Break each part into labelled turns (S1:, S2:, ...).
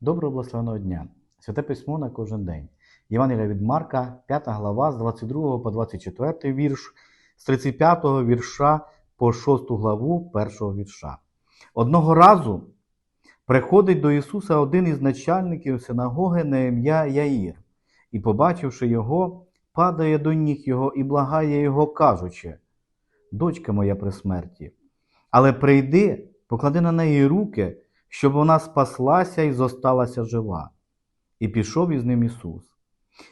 S1: Доброго благословеного дня! Святе письмо на кожен день. Євангелія від Марка, 5 глава, з 22 по 24 вірш, з 35 вірша по 6 главу першого вірша. Одного разу приходить до Ісуса один із начальників синагоги на ім'я Яїр, і, побачивши його, падає до ніг його і благає його, кажучи: Дочка моя при смерті, але прийди, поклади на неї руки, щоб вона спаслася і зосталася жива. І пішов із ним Ісус.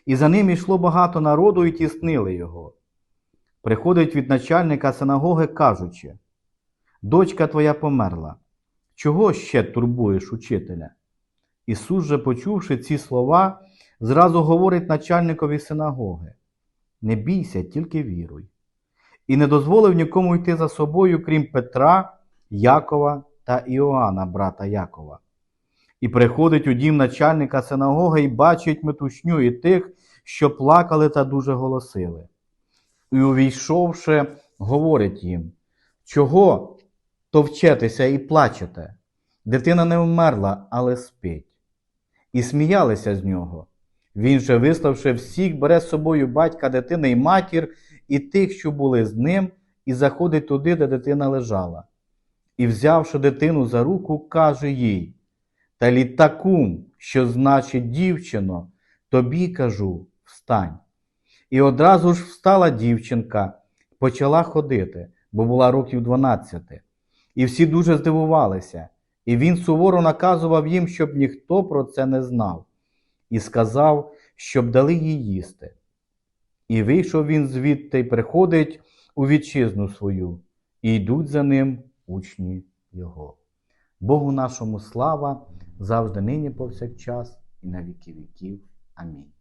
S1: І за ним йшло багато народу і тіснили його. Приходить від начальника синагоги, кажучи: Дочка твоя померла. Чого ще турбуєш учителя? Ісус же, почувши ці слова, зразу говорить начальникові синагоги: Не бійся, тільки віруй. І не дозволив нікому йти за собою, крім Петра, Якова та Іоанна, брата Якова. І приходить у дім начальника синагоги і бачить метушню і тих, що плакали та дуже голосили. І, увійшовши, говорить їм: Чого товчетеся і плачете? Дитина не вмерла, але спить. І сміялися з нього. Він же, виславши всіх, бере з собою батька дитини і матір, і тих, що були з ним, і заходить туди, де дитина лежала. І, взявши дитину за руку, каже їй: Та літакум, що значить дівчино, тобі кажу, встань. І одразу ж встала дівчинка, почала ходити, бо була років 12. І всі дуже здивувалися, і він суворо наказував їм, щоб ніхто про це не знав, і сказав, щоб дали їй їсти. І вийшов він звідти й приходить у вітчизну свою, і йдуть за ним учні його. Богу нашому слава завжди нині повсякчас і на віки віків. Амінь.